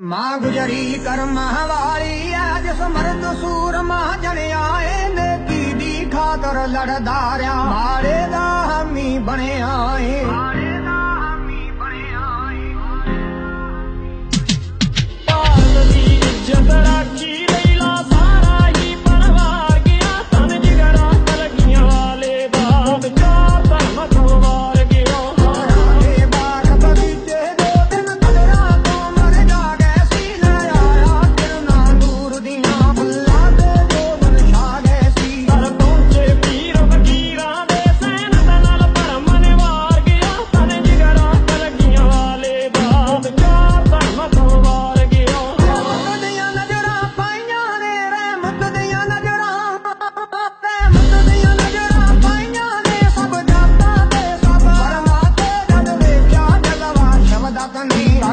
ਮਾਂ ਗੁਜਰੀ ਕਰ ਕਰਮਾਂ ਵਾਲੀ ਅੱਜ ਸਮਰਦ ਸੂਰਮਾ ਜਣਿਆ ਏ ਨੇਕੀ ਦੀ ਖਾਤਰ ਲੜਦਾ ਰਿਆ। ਮਾਰੇ ਦਾ ਹਮੀ ਬਣਿਆ ਮਾਰੇ ਦਾ ਹਮੀ ਬਣਿਆ ਆਏ। ਭਾਰਤ ਦੀ ਇੱਜ਼ਤ ਰਾਖੀ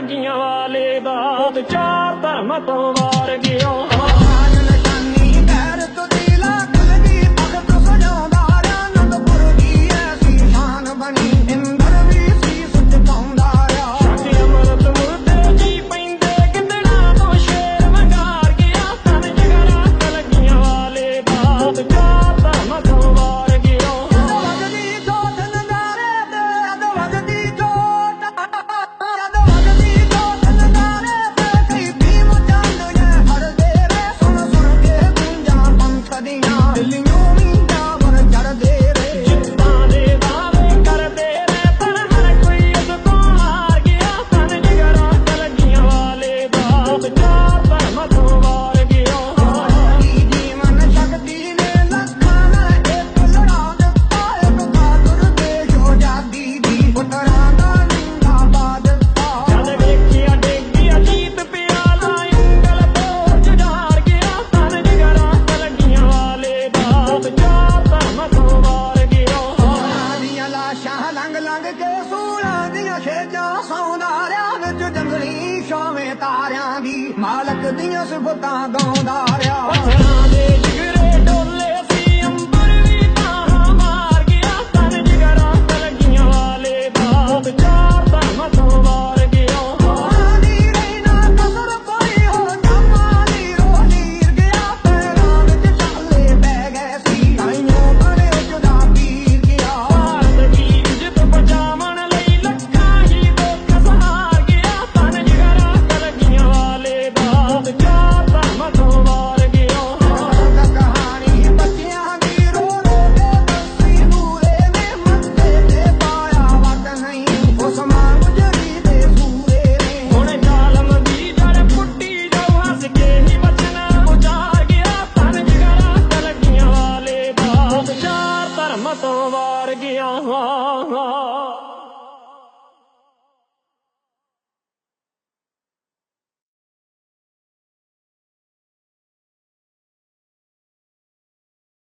ਜੀਆਂ ਵਾਲੇ ਦਾ ਚਾਰ ਧਰਮ ਤੋਂ ਵਾਰ ਗਿਆ ਸ਼ਾਹ ਲੰਗ ਲੰਗ ਕੇ ਸੂਲਾਂ ਦੀਆਂ ਛੇਜਾਂ ਸੌਂਦਾਰਿਆਂ ਵਿੱਚ ਜੰਗਲੀ ਸ਼ਾਵੇਂ ਤਾਰਿਆਂ ਦੀ, ਮਾਲਕ ਦੀਆਂ ਸਿਫਤਾਂ ਗਾਉਂਦਾ ਰਿਆ ਪੱਥਰਾਂ ਦੇ ਜਿਗਰ رحمت وار گیا